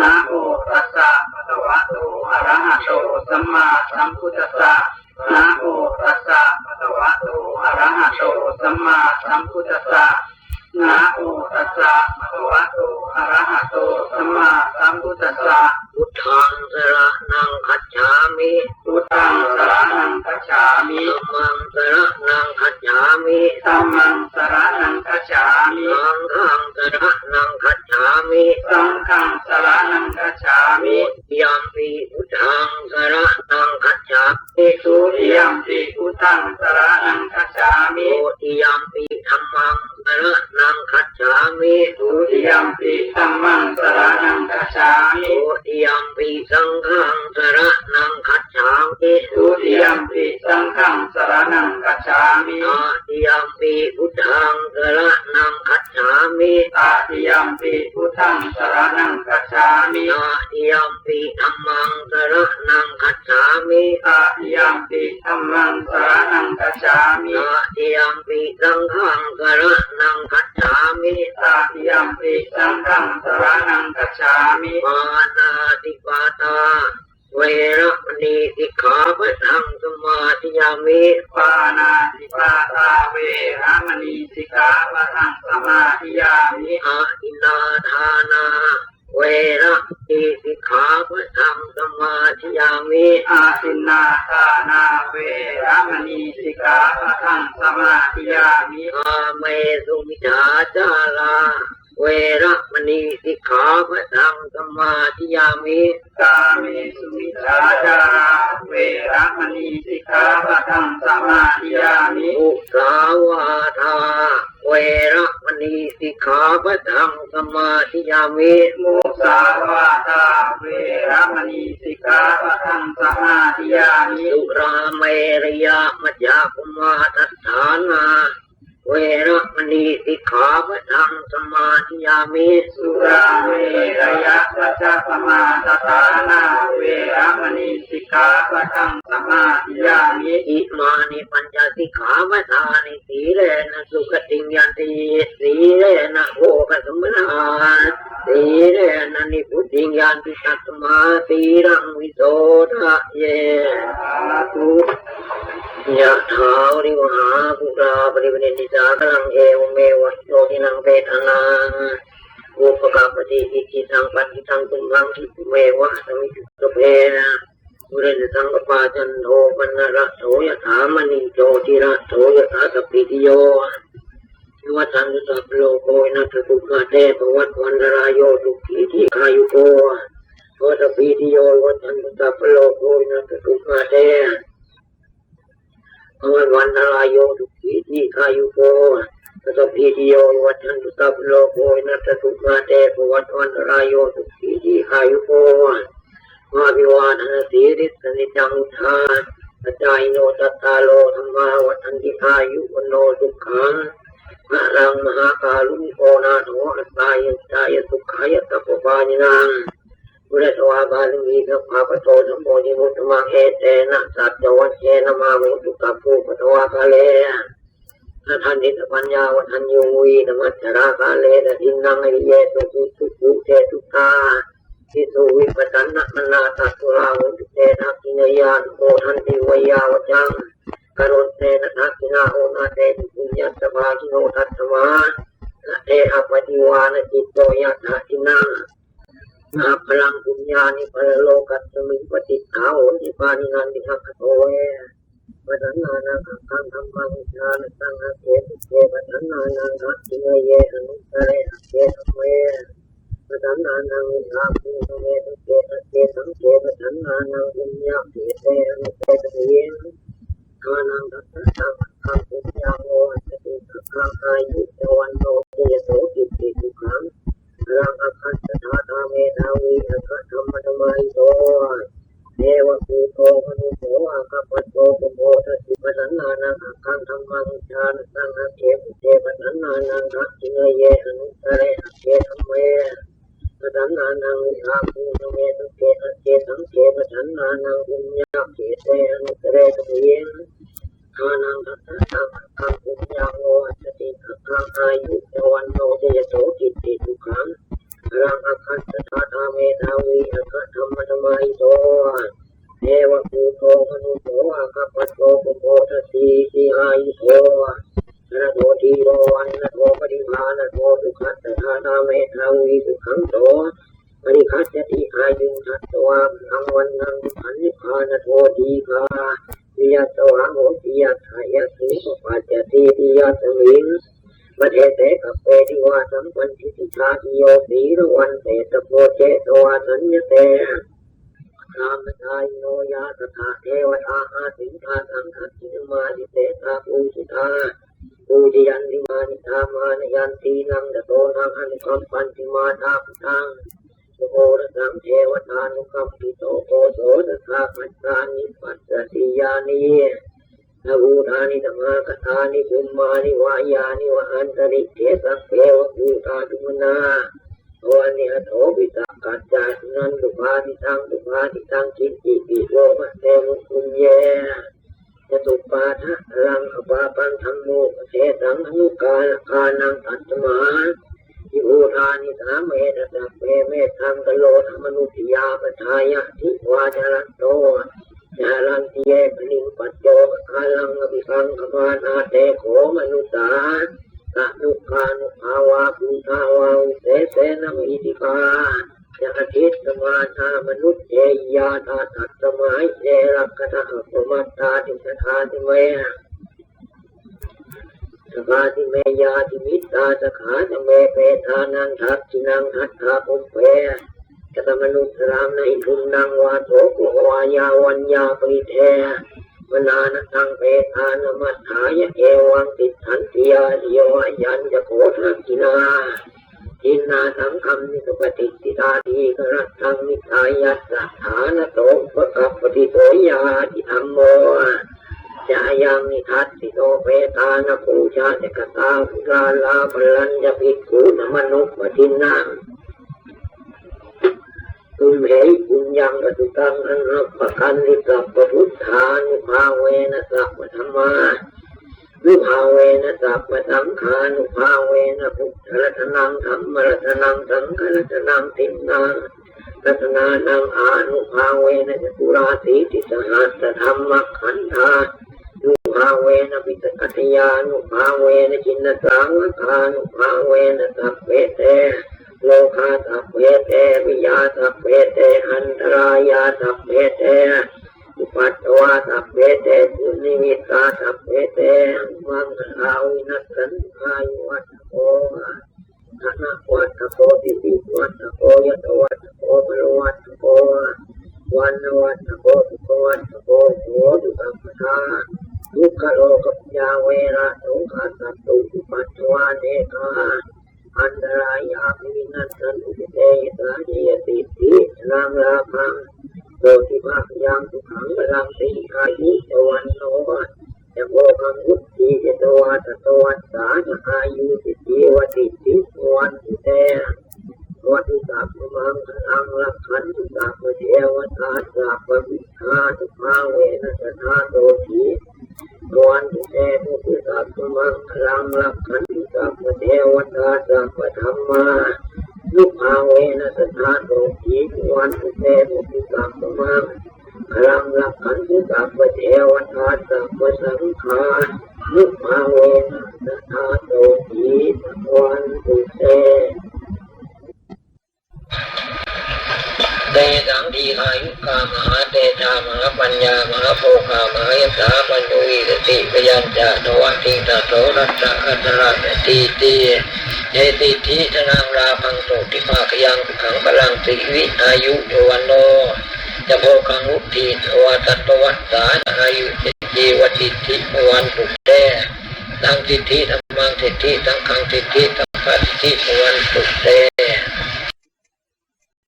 นะโมตัสสะภะคะวะโตอะระหะโตสัมมาสัมพุทธัสสะนะโมตัสสะภะคะวะโตอะระหะโตสัมมาสัมพุทธัสสะนะโมตัสสะภะคะวะโตอะระหะโตสัมมาสัมพุทธัสสะพุทธังสร ฉามิทุติยมปิพุทธังสรณังคัจฉามิโอติยัมปิธัมมังสระนังคัจฉามิทุติยมปิธัมมังสรณังคัจฉามิโอติยัมปิสังฆังสระนังคัจฉามิทุติยมปิสังฆังสรณังคัจฉามินาติยัมปิพุทธังสระนังคัจ ฉามิตาติยมปิพุทธังสรณังคัจฉามินาติยัมปิธัมมังสระนังคัจฉามิตาติยมปิธัมมังสรณังคัจฉามินาติยัมปิสังฆังสระนังคัจฉามิตาติยมปิสังฆังสรณังคัจฉามิปานาติปาตาเวร นาเวระมณีสิกขาปะทังสมาธิยามิอาสินนาทานาเวรมณีสิกขาปะทังสม กาเมสุมิจฉาจาราเวรมณีสิกขาปะทังสมาธิยามิอุสาวาทาเวระมณีสิกขาปะทังสมาธิยามิมุสาวาทาเวรมณีสิกขาปะทังสมาธิยามิสุราเมรยามัจจาคุมาทัฏฐานา වේරමණී සිකාව ධම් සමාධියාමේ සුරාමේ රයසච සමාදතානා වේරමණී සිකාපතං සමාධියාමේ ඊමානි පඤ්චාති කාමදානි සීලන සුඛ තිඤ්ඤන්ති วเมวะโยตินังเปตนังอุปกาปฏิอิจิตังปัติตังตุมังทิเมวะสมิจุตเพนะบุเรนสังกปาจันโทปันนระโสยถามณีโจติระโสยถาสปิติโยวัฏันตุสัพโลโกนัสตุกาเตปวัตวันรายโยทุขีทีขายุโกวัฏปีติโยวัฏันตุสัพโลโกนัสตุกาเตภวันวันรายโยทุกีทีขายุโก สพีติโยวัชันตุตัพโลโกนัสตุมาเตภวันวันรายโยทุกีทีขายุโกมาวิวาทนาสีริสนิจังทานปัจจายโนตัตตาโลธรรมาวัฏันติอายุวโนสุขังมะรังมหาการุโกนาโถอัตตายจายสุขายตัปปานินังพุทธวาบาลมีสัพพะปะโตสัมโพธิมุตตมังเอเตนะสัจจวัชเชนะมามุตุกัปปุปะวาคาเล นะทันติตปัญญาวัฒนยูวีนมัจจราคาเลนะทินนังอริเยตุสุสุสุเตตุตาทิสุวิปัสสนะมนาตัสสุรามุตุเตนะกินยานโอทันติวยาวจังกรุณเตนะทักขินาโอนาเตติปุญญสภาคิโนทัตมานะเตอปฏิวานจิตโตยัตถะทินังนาพลังปุญญานิพลโลกัสมิปฏิทาโหติปานินันติหักโตเว ปัจนานังคังธรรมังชาณสังหเกตุเกปัจนานาคัจิเยอนุตเรอเกตเวปัจนานังวิชาภูเวตุเกตเกสังเกปัจนานังวิญญาติเตอนุเตตเยทานังตัสสะคังปุญญาโมสติคังอายุจวันโนเตโสติติทุขังรังอคันตถาธาเมธาวีอคัตธรรมธรรมายโต นังวิหาภูนเวทุเกตัเกตังเกตฉันมานังอุญญาเกเตอนุเกเรตเยนอานังทัตตังคังอุญญาโนอัตติคังอายุตวันโนเจยโสกิตติทุขังรังอคันตถาธาเมทาวีอคัธรรมธรรมัยโตเทวภูโตมนุโตอคัปโตโก วิยตวาโหติยทายะสุปปัจจติติยตมิงมเทเตกับเปติวาสัมปันทิติชาติโยสีรวันเตตโพเจตวาสัญญเตรามทายโนยาตถาเทวตาอาสิงอาสังคัสสิมานิเตตาปูชิตาปูจิยันติมานิตามานยันตีนังตะโตนังอันุคัมปันติมาตาพุทังสุ โภรสังเทวตานุคัมปิโตโกโสตถาคัจจานิปัสสิยานีนภูธานิธรรมกถานิภูมานิวายานิวอันตริเทสัพเพวภูตาทุมนาวันนี้โถปิตากัจจานันตุภาทิตังตุภาทิตังจิตติปิโลมะเตมุคุญเยจตุปาทะลังอปาปันธรรมโมเทตังอนุกาลกานังตัตมายิโอทานิสาเมตตะ เปเมตังกโลธรรมนุติยาปทายะทิวาจารันโตจารันติเยปนิปัจโจกาลังอภิสังขมานาเตโขมนุสาตะนุคานุภาวาภูทาวาอุเสเสนมิติกาจะอาทิตสมาธามนุษย์เจยาตาตัตสมัยเจรักขะอัปมัตตาติสทาติเม สกาติเมยาติมิตตาสขาตเมเปทานังทักจินังทัตถาปุเปกตมนุษย์รามในทุนนังวาโตโกวายาวัญญาปริเทมนานตังเปทานมัฏฐายเอวังติทันติยาโยยันจะโคทักกินาทินนาสังคำนิสุปฏิติตาทีกรัตังนิทายัสสะฐานโตปะกัปปฏิโตยาติธรรมโม จายังนิทัสสิโตเปตานปูชาเจกตาภุลาลาพลัญจะภิกขุนมนุปทินังตุมเหยปุญญังปตุตังอันรับประกันนิสัพพุทธานุภาเวนะสัพพธรรมานุภาเวนะสัพพสังขานุภาเวนะพุทธรัตนังธรรมรัตนังสังฆรัตนังตินังรัตนานังอานุภาเวนะจตุราสีติสหัสธรรมขันธา ภาเวนะปิตกัตยานุภาเวนะจินนสังฆานุภาเวนะสัพเพเตโลกาสัพเพเตวิยาสัพเพเตอันตรายาสัพเพเตอุปัตตวาสัพเพเตสุนิมิตาสัพเพเตมังคาวินัสสันอายุวัตโกธนะวัตโกติปิวัตโกยตวัตโกมรวัตโกวันวัตโกสุวัตโกโสตุสัมปทา ทุกขโลกัปยาเวระสงขาสัตตุอุปัตตวาเนกาอันตรายาภินัสสันตุเตยสาเยติตินามลาภังโตติภาคยังสุขังพลังติอายุตวันโนจะโภคังวุติเจตวาตตวัสสาจะอายุติติวติติวันตุเตวัตุสัพมังพลังลักขันตุสัพเทวตาสัพวิชาตุภาเวนัสนาโตที วันตุเตมุติสัพพมังคลังลักขันตุสัพเทวตาสัพธรรมานุภาเวนะสถาโตทีวันตุเตมุติสัพพมังคลังลักขันตุสัพเทวตาสัพสังฆานุภาเวนะสถาโตทีวันตุเต เต สังทีอายุกามหาเตชามหาปัญญามหาโภคามหายสาปัญญวีสติปยัญจะทวันติตาโสรัตตะอัตระตีตีเยติทิธนังราพังโตทิภาคยังขังพลังสิวิอายุโยวันโนจะโภคังุทิตวาตัตวัสสาอายุเจีวติทิวันตุเตตังทิทิธรรมังทิทิตังขังทิทิตังขัทิทิวันตุเต